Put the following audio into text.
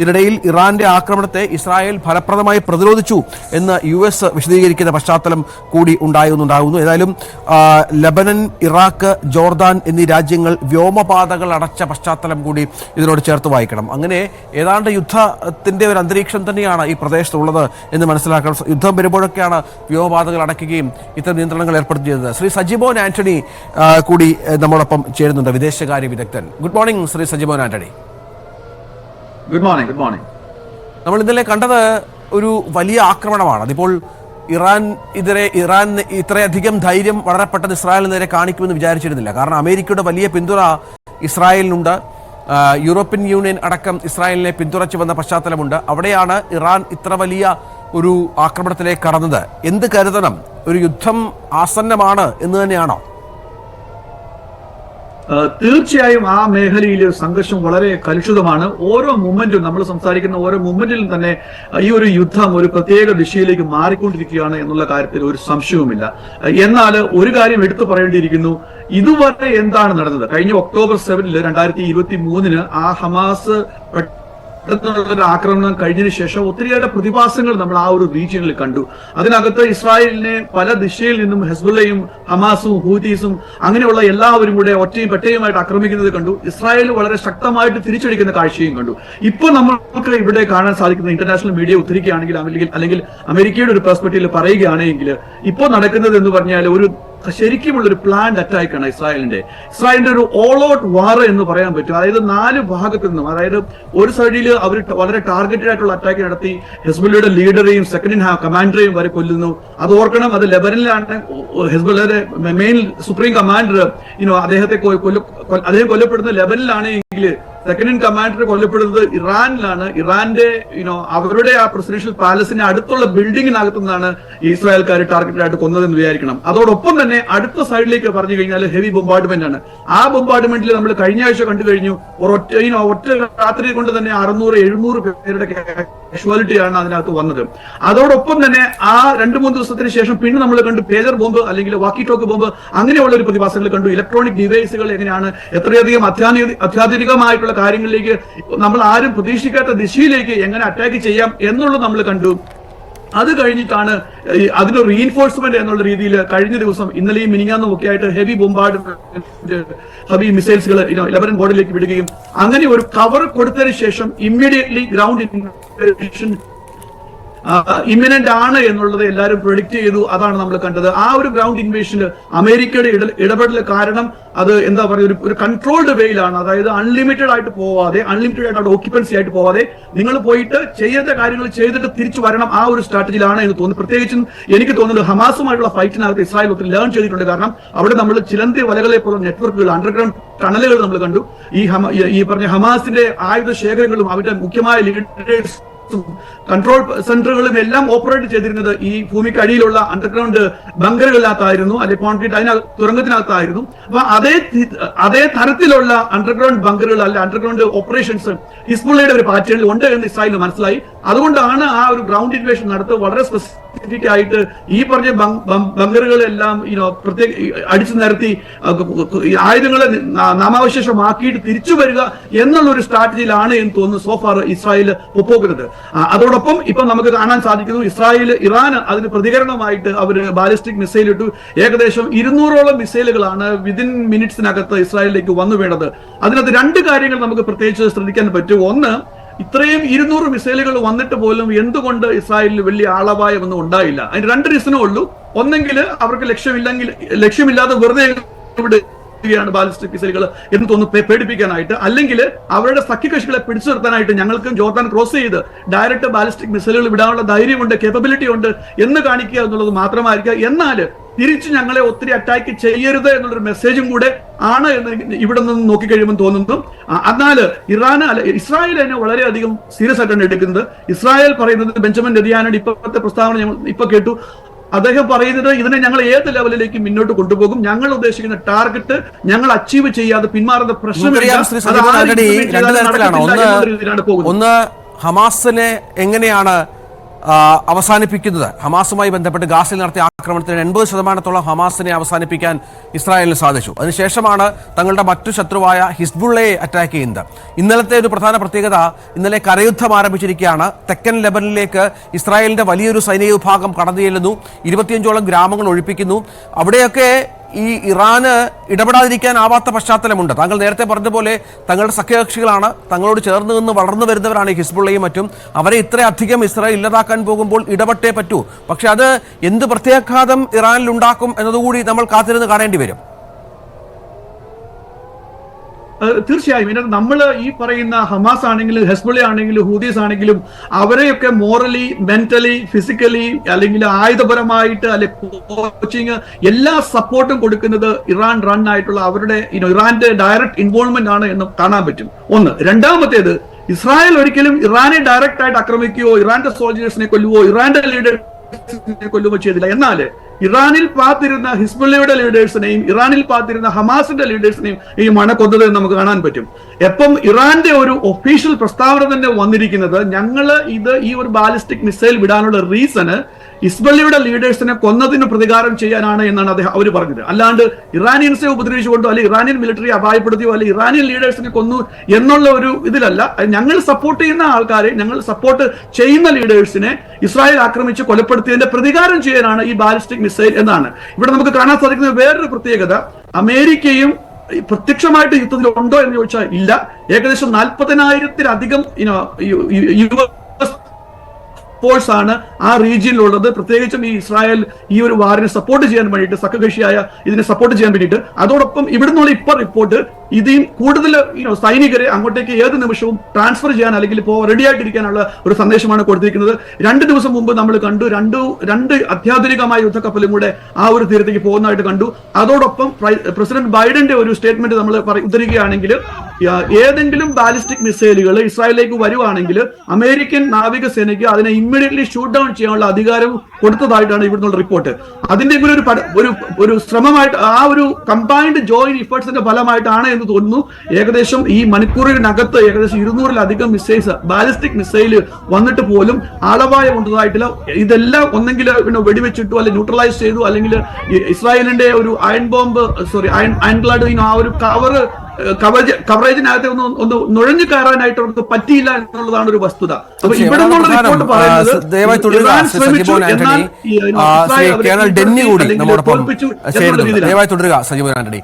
ഇതിനിടയിൽ ഇറാന്റെ ആക്രമണത്തെ ഇസ്രായേൽ ഫലപ്രദമായി പ്രതിരോധിച്ചു എന്ന് യു എസ് വിശദീകരിക്കുന്ന പശ്ചാത്തലം കൂടി ഉണ്ടായിരുന്നുണ്ടാകുന്നു ഏതായാലും ലബനൻ ഇറാഖ് ജോർദാൻ എന്നീ രാജ്യങ്ങൾ വ്യോമപാതകൾ അടച്ച പശ്ചാത്തലം കൂടി ഇതിനോട് ചേർത്ത് വായിക്കണം. അങ്ങനെ ഏതാണ്ട് യുദ്ധത്തിന്റെ ഒരു അന്തരീക്ഷം തന്നെയാണ് ഈ പ്രദേശത്തുള്ളത് എന്ന് മനസ്സിലാക്കണം. യുദ്ധം വരുമ്പോഴൊക്കെയാണ് വ്യോമപാതകൾ അടയ്ക്കുകയും ഇത്തരം നിയന്ത്രണങ്ങൾ ഏർപ്പെടുത്തിയത്. ശ്രീ സജിമോൻ ആന്റണി കൂടി നമ്മോടൊപ്പം ചേരുന്നുണ്ട്. വിദേശകാര്യ വിദഗ്ധൻ. Good morning Shri Sajimon Antony. Good morning good morning നമ്മൾ ഇന്നലെ കണ്ടത് ഒരു വലിയ ആക്രമണമാണ്. അതിപ്പോൾ ഇറാൻ ഇതിരെ ഇറാൻ ഇത്രയധികം ധൈര്യം വളരെ പെട്ടെന്ന് ഇസ്രായേലിന് നേരെ കാണിക്കുമെന്ന് വിചാരിച്ചിരുന്നില്ല. കാരണം അമേരിക്കയുടെ വലിയ പിന്തുണ ഇസ്രായേലിനുണ്ട്. യൂറോപ്യൻ യൂണിയൻ അടക്കം ഇസ്രായേലിനെ പിന്തുണച്ചു വന്ന പശ്ചാത്തലമുണ്ട്. അവിടെയാണ് ഇറാൻ ഇത്ര വലിയ ഒരു ആക്രമണത്തിലേക്ക് കടന്നത്. എന്ത് കരുതണം? ഒരു യുദ്ധം ആസന്നമാണ് എന്ന് തന്നെയാണോ? തീർച്ചയായും ആ മേഖലയിൽ സംഘർഷം വളരെ കലുഷിതമാണ്. ഓരോ മൂമെന്റും നമ്മൾ സംസാരിക്കുന്ന ഓരോ മൂമെന്റിലും തന്നെ ഈ ഒരു യുദ്ധം ഒരു പ്രത്യേക ദിശയിലേക്ക് മാറിക്കൊണ്ടിരിക്കുകയാണ് എന്നുള്ള കാര്യത്തിൽ ഒരു സംശയവുമില്ല. എന്നാൽ ഒരു കാര്യം എടുത്തു പറയേണ്ടിയിരിക്കുന്നു. ഇതുവരെ എന്താണ് നടന്നത്? കഴിഞ്ഞ ഒക്ടോബർ സെവനിൽ രണ്ടായിരത്തി ഇരുപത്തി മൂന്നിന് ആ ഹമാസ് ഒരു ആക്രമണം കഴിഞ്ഞതിന് ശേഷം ഒത്തിരിയേറെ പ്രതിഭാസങ്ങൾ നമ്മൾ ആ ഒരു റീജിയനിൽ കണ്ടു. അതിനകത്ത് ഇസ്രായേലിനെ പല ദിശയിൽ നിന്നും ഹെസ്ബുള്ളയും ഹമാസും ഹൂതീസും അങ്ങനെയുള്ള എല്ലാവരും കൂടെ ഒറ്റയും പെട്ടയുമായിട്ട് ആക്രമിക്കുന്നത് കണ്ടു. ഇസ്രായേൽ വളരെ ശക്തമായിട്ട് തിരിച്ചടിക്കുന്ന കാഴ്ചയും കണ്ടു. ഇപ്പൊ നമ്മൾക്ക് ഇവിടെ കാണാൻ സാധിക്കുന്ന ഇന്റർനാഷണൽ മീഡിയ ഉദ്ധരിക്കുകയാണെങ്കിൽ അല്ലെങ്കിൽ അല്ലെങ്കിൽ അമേരിക്കയുടെ ഒരു പെർസ്പെക്റ്റീവിൽ പറയുകയാണെങ്കിൽ ഇപ്പോൾ നടക്കുന്നത് എന്ന് പറഞ്ഞാൽ ഒരു ശരിക്കുമുള്ള ഒരു പ്ലാൻഡ് അറ്റാക്ക് ആണ് ഇസ്രായേലിന്റെ. ഇസ്രായേലിന്റെ ഒരു ഓൾ ഔട്ട് വാർ എന്ന് പറയാൻ പറ്റും. അതായത് നാല് ഭാഗത്തു നിന്നും അതായത് ഒരു സൈഡിൽ അവർ വളരെ ടാർഗറ്റഡ് ആയിട്ടുള്ള അറ്റാക്ക് നടത്തി ഹെസ്ബുല്ലയുടെ ലീഡറെയും സെക്കൻഡ് ഇൻ കമാൻഡറെയും വരെ കൊല്ലുന്നു. അത് ഓർക്കണം അത് ലെബനിലാണ് ഹെസ്ബുല്ലയുടെ മെയിൻ സുപ്രീം കമാൻഡർ ഇനോ അദ്ദേഹത്തെ അദ്ദേഹം കൊല്ലപ്പെടുന്ന ലെബനിലാണെങ്കിൽ സെക്കൻഡ് ഇൻ കമാൻഡർ കൊല്ലപ്പെടുന്നത് ഇറാനിലാണ്. ഇറാന്റെ യുനോ അവരുടെ ആ പ്രസിഡൻഷ്യൽ പാലസിന്റെ അടുത്തുള്ള ബിൽഡിങ്ങിനകത്തു നിന്നാണ് ഇസ്രായേൽക്കാർ ടാർഗറ്റഡ് ആയിട്ട് കൊന്നതെന്ന് വിചാരിക്കണം. അതോടൊപ്പം തന്നെ അടുത്ത സൈഡിലേക്ക് പറഞ്ഞു കഴിഞ്ഞാൽ ഹെവി ബോംബാർഡ്മെന്റ് ആണ്. ആ ബോംബാർഡ്മെന്റിൽ നമ്മൾ കഴിഞ്ഞ ആഴ്ച കണ്ടു കഴിഞ്ഞു. ഒരൊറ്റ യുനോ ഒറ്റ രാത്രി കൊണ്ട് തന്നെ അറുന്നൂറ് എഴുന്നൂറ് പേരുടെ കാഷ്വാലിറ്റിയാണ് അതിനകത്ത് വന്നത്. അതോടൊപ്പം തന്നെ ആ രണ്ട് മൂന്ന് ദിവസത്തിന് ശേഷം പിന്നെ നമ്മൾ കണ്ടു പേജർ ബോംബ് അല്ലെങ്കിൽ വാക്കി ടോക്ക് ബോംബ് അങ്ങനെയുള്ള ഒരു പ്രതിഭാസങ്ങൾ കണ്ടു. ഇലക്ട്രോണിക് ഡിവൈസുകൾ എങ്ങനെയാണ് എത്രയധികം അത്യാധുനിക അത്യാധുനികമായിട്ടുള്ള കാര്യങ്ങളിലേക്ക് നമ്മൾ ആരും പ്രതീക്ഷിക്കാത്ത ദിശയിലേക്ക് എങ്ങനെ അറ്റാക്ക് ചെയ്യാം എന്നുള്ളത് നമ്മൾ കണ്ടു. അത് കഴിഞ്ഞിട്ടാണ് അതിന്റെ അതിന് റീഇൻഫോഴ്സ്മെന്റ് എന്നുള്ള രീതിയിൽ കഴിഞ്ഞ ദിവസം ഇന്നലെയും മിനിങ്ങാന്നും ഒക്കെ ആയിട്ട് ഹെവി ബോംബാർഡ് ഹെവി മിസൈൽസുകൾ ലെബനൻ ബോർഡിലേക്ക് വിടുകയും അങ്ങനെ ഒരു കവർ കൊടുത്തതിന് ശേഷം ഇമ്മീഡിയറ്റ്ലി ഗ്രൗണ്ട് ഇമ്മിനന്റ് ആണ് എന്നുള്ളത് എല്ലാവരും പ്രൊഡിക്റ്റ് ചെയ്തു. അതാണ് നമ്മൾ കണ്ടത്. ആ ഒരു ഗ്രൗണ്ട് ഇൻവേഷനിൽ അമേരിക്കയുടെ ഇട- ഇടപെടൽ കാരണം അത് എന്താ പറയുക ഒരു കൺട്രോൾഡ് വേയിലാണ് അതായത് അൺലിമിറ്റഡ് ആയിട്ട് പോവാതെ അൺലിമിറ്റഡ് ആയിട്ട് അവിടെ ഓക്യുപ്പൻസി ആയിട്ട് പോവാതെ നിങ്ങൾ പോയിട്ട് ചെയ്യേണ്ട കാര്യങ്ങൾ ചെയ്തിട്ട് തിരിച്ചു വരണം ആ ഒരു സ്ട്രാറ്റജിയിലാണ് എന്ന് തോന്നുന്നു. പ്രത്യേകിച്ചും എനിക്ക് തോന്നുന്നത് ഹമാസുമായിട്ടുള്ള ഫൈറ്റിനകത്ത് ഇസ്രായേൽ ഒത്തിരി ലേൺ ചെയ്തിട്ടുണ്ട്. കാരണം അവിടെ നമ്മൾ ചിലന്തി വലകളെ പോലുള്ള നെറ്റ്വർക്കുകൾ അണ്ടർഗ്രൗണ്ട് ടണലുകൾ നമ്മൾ കണ്ടു. ഈ- ഈ പറഞ്ഞ ഹമാസിന്റെ ആയുധ ശേഖരങ്ങളും അവരുടെ മുഖ്യമായ ലീഡേഴ്സ് കൺട്രോൾ സെന്ററുകളും എല്ലാം ഓപ്പറേറ്റ് ചെയ്തിരുന്നത് ഈ ഭൂമിക്ക് അടിയിലുള്ള അണ്ടർഗ്രൗണ്ട് ബങ്കറുകളിനകത്തായിരുന്നു അല്ലെ കോൺക്രീറ്റ് അതിനകത്ത് തുരങ്കത്തിനകത്തായിരുന്നു. അപ്പൊ അതേ അതേ തരത്തിലുള്ള അണ്ടർഗ്രൗണ്ട് ബങ്കറുകൾ അല്ലെ അണ്ടർഗ്രൗണ്ട് ഓപ്പറേഷൻസ് ഹിസ്ബുള്ളയുടെ ഒരു പാറ്റേണിൽ ഉണ്ട് എന്ന് ഇസ്രായേൽ മനസ്സിലായി. അതുകൊണ്ടാണ് ആ ഒരു ഗ്രൗണ്ട് ഇൻവേഷൻ നടത്തുക വളരെ സ്പെസിഫിക് ആയിട്ട് ഈ പറഞ്ഞ ബങ്കറുകളെല്ലാം ഇനോ പ്രത്യേക അടിച്ചു നിരത്തി ആയുധങ്ങളെ നാമാവശേഷമാക്കിയിട്ട് തിരിച്ചു വരിക എന്നുള്ള ഒരു സ്ട്രാറ്റജിയിലാണ് എന്ന് തോന്നുന്നു സോഫാർ ഇസ്രായേൽ ഒപ്പോകുന്നത് ആ, അതോടൊപ്പം ഇപ്പം നമുക്ക് കാണാൻ സാധിക്കുന്നു ഇസ്രായേൽ ഇറാൻ അതിന് പ്രതികരണമായിട്ട് അവർ ബാലിസ്റ്റിക് മിസൈൽ ഇട്ടു ഏകദേശം ഇരുന്നൂറോളം മിസൈലുകളാണ് വിതിൻ മിനിറ്റ്സിനകത്ത് ഇസ്രായേലിലേക്ക് വന്നു വീണത്. അതിനകത്ത് രണ്ട് കാര്യങ്ങൾ നമുക്ക് പ്രത്യേകിച്ച് ശ്രദ്ധിക്കാൻ പറ്റും. ഒന്ന് ഇത്രയും ഇരുന്നൂറ് മിസൈലുകൾ വന്നിട്ട് പോലും എന്തുകൊണ്ട് ഇസ്രായേലിൽ വലിയ ആളപായമൊന്നും ഉണ്ടായില്ല. അതിന് രണ്ട് റീസണേ ഉള്ളൂ. ഒന്നെങ്കിൽ അവർക്ക് ലക്ഷ്യമില്ലെങ്കിൽ ലക്ഷ്യമില്ലാതെ വെറുതെ ഇവിടെ ാണ് ബാലിസ്റ്റിക് മിസൈലുകൾ എന്ന് തോന്നുന്നു പേടിപ്പിക്കാനായിട്ട്. അല്ലെങ്കിൽ അവരുടെ സഖ്യകക്ഷികളെ പിടിച്ചു നിർത്താനായിട്ട് ഞങ്ങൾക്കും ജോർദാൻ ക്രോസ് ചെയ്ത് ഡയറക്റ്റ് ബാലിസ്റ്റിക് മിസൈലുകൾ വിടാനുള്ള ധൈര്യമുണ്ട് കേപ്പബിലിറ്റി ഉണ്ട് എന്ന് കാണിക്കുക എന്നുള്ളത് മാത്രമായിരിക്കുക. എന്നാൽ തിരിച്ച് ഞങ്ങളെ ഒത്തിരി അറ്റാക്ക് ചെയ്യരുത് എന്നുള്ളൊരു മെസ്സേജും കൂടെ ആണ് എന്ന് ഇവിടെ നിന്ന് നോക്കിക്കഴിയുമ്പോൾ തോന്നുന്നു. എന്നാൽ ഇറാൻ അല്ല ഇസ്രായേൽ തന്നെ വളരെയധികം സീരിയസ് ആയിട്ടാണ് എടുക്കുന്നത്. ഇസ്രായേൽ പറയുന്നത് ബെഞ്ചമിൻ നെതിയാനയുടെ ഇപ്പോഴത്തെ പ്രസ്താവന ഞങ്ങൾ ഇപ്പൊ കേട്ടു. അദ്ദേഹം പറയുന്നത് ഇതിനെ ഞങ്ങൾ ഏത് ലെവലിലേക്ക് മുന്നോട്ട് കൊണ്ടുപോകും? ഞങ്ങൾ ഉദ്ദേശിക്കുന്ന ടാർഗറ്റ് ഞങ്ങൾ അച്ചീവ് ചെയ്യാതെ പിന്മാറുന്ന പ്രശ്നമില്ല. ഒന്ന് ഹമാസിനെ എങ്ങനെയാണ് അവസാനിപ്പിക്കുന്നത്. ഹമാസുമായി ബന്ധപ്പെട്ട് ഗാസിൽ നടത്തിയ ആക്രമണത്തിന് എൺപത് ശതമാനത്തോളം ഹമാസിനെ അവസാനിപ്പിക്കാൻ ഇസ്രായേലിന് സാധിച്ചു. അതിനുശേഷമാണ് തങ്ങളുടെ മറ്റു ശത്രുവായ ഹിസ്ബുള്ളയെ അറ്റാക്ക് ചെയ്യുന്നത്. ഇന്നലത്തെ ഒരു പ്രധാന പ്രത്യേകത ഇന്നലെ കരയുദ്ധം ആരംഭിച്ചിരിക്കുകയാണ്. തെക്കൻ ലെബനിലേക്ക് ഇസ്രായേലിന്റെ വലിയൊരു സൈനിക വിഭാഗം കടന്നു ചെല്ലുന്നു. ഇരുപത്തിയഞ്ചോളം ഗ്രാമങ്ങൾ ഒഴിപ്പിക്കുന്നു. അവിടെയൊക്കെ ഈ ഇറാന് ഇടപെടാതിരിക്കാനാവാത്ത പശ്ചാത്തലമുണ്ട്. താങ്കൾ നേരത്തെ പറഞ്ഞതുപോലെ തങ്ങളുടെ സഖ്യകക്ഷികളാണ് തങ്ങളോട് ചേർന്ന് നിന്ന് വളർന്നു വരുന്നവരാണ് ഹിസ്ബുള്ളയും മറ്റും. അവരെ ഇത്രയധികം ഇസ്രായേൽ ഇല്ലാതാക്കാൻ പോകുമ്പോൾ ഇടപെട്ടേ പറ്റൂ. പക്ഷെ അത് എന്ത് പ്രത്യാഘാതം ഇറാനിലുണ്ടാക്കും എന്നതുകൂടി നമ്മൾ കാത്തിരുന്ന് കാണേണ്ടി വരും. തീർച്ചയായും. ഇതിനകത്ത് നമ്മൾ ഈ പറയുന്ന ഹമാസ് ആണെങ്കിലും ഹെസ്ബുള ആണെങ്കിലും ഹൂദീസ് ആണെങ്കിലും അവരെയൊക്കെ മോറലി മെന്റലി ഫിസിക്കലി അല്ലെങ്കിൽ ആയുധപരമായിട്ട് അല്ലെ കോച്ചിങ് എല്ലാ സപ്പോർട്ടും കൊടുക്കുന്നത് ഇറാൻ റൺ ആയിട്ടുള്ള അവരുടെ ഇറാന്റെ ഡയറക്റ്റ് ഇൻവോൾവ്മെന്റ് ആണ് എന്ന് കാണാൻ പറ്റും. ഒന്ന്. രണ്ടാമത്തേത് ഇസ്രായേൽ ഒരിക്കലും ഇറാനെ ഡയറക്റ്റ് ആയിട്ട് ആക്രമിക്കുകയോ ഇറാന്റെ സോൾജേഴ്സിനെ കൊല്ലുവോ ഇറാന്റെ ലീഡേഴ്സിനെ കൊല്ലുകയോ ചെയ്തില്ല. എന്നാൽ ഇറാനിൽ പാത്തിരുന്ന ഹിസ്ബുള്ളയുടെ ലീഡേഴ്സിനെയും ഇറാനിൽ പാത്തിരുന്ന ഹമാസിന്റെ ലീഡേഴ്സിനെയും ഈ മണ കൊന്നത് നമുക്ക് കാണാൻ പറ്റും. എപ്പം ഇറാന്റെ ഒരു ഒഫീഷ്യൽ പ്രസ്താവന തന്നെ വന്നിരിക്കുന്നത് ഞങ്ങൾ ഇത് ഈ ഒരു ബാലിസ്റ്റിക് മിസൈൽ വിടാനുള്ള റീസണ് ഇസ്ബള്ളിയുടെ ലീഡേഴ്സിനെ കൊന്നതിന് പ്രതികാരം ചെയ്യാനാണ് എന്നാണ് അദ്ദേഹം അവർ പറഞ്ഞത്. അല്ലാണ്ട് ഇറാനിയൻസെ ഉപദ്രവിച്ചുകൊണ്ടോ അല്ലെങ്കിൽ ഇറാനിയൻ മിലിറ്ററി അപായപ്പെടുത്തിയോ അല്ലെങ്കിൽ ഇറാനിയൻ ലീഡേഴ്സിനെ കൊന്നു എന്നുള്ള ഒരു ഇതിലല്ല. ഞങ്ങൾ സപ്പോർട്ട് ചെയ്യുന്ന ആൾക്കാരെ ഞങ്ങൾ സപ്പോർട്ട് ചെയ്യുന്ന ലീഡേഴ്സിനെ ഇസ്രായേൽ ആക്രമിച്ച് കൊലപ്പെടുത്തിയതിന്റെ പ്രതികാരം ചെയ്യാനാണ് ഈ ബാലിസ്റ്റിക് മിസൈൽ എന്നാണ്. ഇവിടെ നമുക്ക് കാണാൻ സാധിക്കുന്ന വേറൊരു പ്രത്യേകത അമേരിക്കയും പ്രത്യക്ഷമായിട്ട് യുദ്ധത്തിൽ ഉണ്ടോ എന്ന് ചോദിച്ചാൽ ഇല്ല. ഏകദേശം നാൽപ്പതിനായിരത്തിലധികം യുവ ഫോഴ്സ് ആണ് ആ റീജിയനിലുള്ളത് പ്രത്യേകിച്ചും ഈ ഇസ്രായേൽ ഈ ഒരു വാറിനെ സപ്പോർട്ട് ചെയ്യാൻ വേണ്ടിയിട്ട് സഖ്യകക്ഷിയായ ഇതിനെ സപ്പോർട്ട് ചെയ്യാൻ വേണ്ടിയിട്ട്. അതോടൊപ്പം ഇവിടുന്നുള്ള ഇപ്പൊ റിപ്പോർട്ട് ഇതിൽ കൂടുതൽ സൈനികരെ അങ്ങോട്ടേക്ക് ഏത് നിമിഷവും ട്രാൻസ്ഫർ ചെയ്യാൻ അല്ലെങ്കിൽ ഇപ്പോൾ റെഡി ആയിട്ടിരിക്കാനുള്ള ഒരു സന്ദേശമാണ് കൊടുത്തിരിക്കുന്നത്. രണ്ട് ദിവസം മുമ്പ് നമ്മൾ കണ്ടു രണ്ട് രണ്ട് അത്യാധുനികമായ യുദ്ധക്കപ്പലും കൂടെ ആ ഒരു തീരത്തേക്ക് പോകുന്നതായിട്ട് കണ്ടു. അതോടൊപ്പം പ്രസിഡന്റ് ബൈഡന്റെ ഒരു സ്റ്റേറ്റ്മെന്റ് നമ്മൾ ഉദ്ധരിക്കുകയാണെങ്കിൽ ഏതെങ്കിലും ബാലിസ്റ്റിക് മിസൈലുകൾ ഇസ്രായേലിലേക്ക് വരുവാണെങ്കിൽ അമേരിക്കൻ നാവികസേനയ്ക്ക് അതിനെ ഇമ്മീഡിയറ്റ്ലി ഷൂട്ട് ഡൗൺ ചെയ്യാനുള്ള അധികാരം കൊടുത്തതായിട്ടാണ് ഇവിടുന്നുള്ള റിപ്പോർട്ട് അതിന്റെ ഒരു ഒരു ശ്രമമായിട്ട് ആ ഒരു കമ്പൈൻഡ് ജോയിന്റ് ഇഫേർട്സിന്റെ ഫലമായിട്ടാണ് എന്ന് തോന്നുന്നു. ഏകദേശം ഈ മണിക്കൂറിനകത്ത് ഏകദേശം ഇരുന്നൂറിലധികം മിസൈൽസ് ബാലിസ്റ്റിക് മിസൈൽ വന്നിട്ട് പോലും അളവായ ഉണ്ടായിട്ടില്ല ഇതെല്ലാം ഒന്നെങ്കിൽ പിന്നെ വെടിവെച്ചിട്ടു അല്ലെങ്കിൽ ന്യൂട്രലൈസ് ചെയ്തു അല്ലെങ്കിൽ ഇസ്രായേലിന്റെ ഒരു iron bomb sorry iron iron ആ ഒരു കവർ കവറേജ് കവറേജിനകത്ത് ഒന്ന് ഒന്ന് നുഴഞ്ഞു കയറാനായിട്ട് അവർക്ക് പറ്റിയില്ല എന്നുള്ളതാണ് ഒരു വസ്തുത. അപ്പൊ. ഇവിടെ റിപ്പോർട്ട് പറയുന്നത് ഡെന്നി കൂടി നമ്മോടൊപ്പം. ദയവായി തുടരുക ആന്റണി.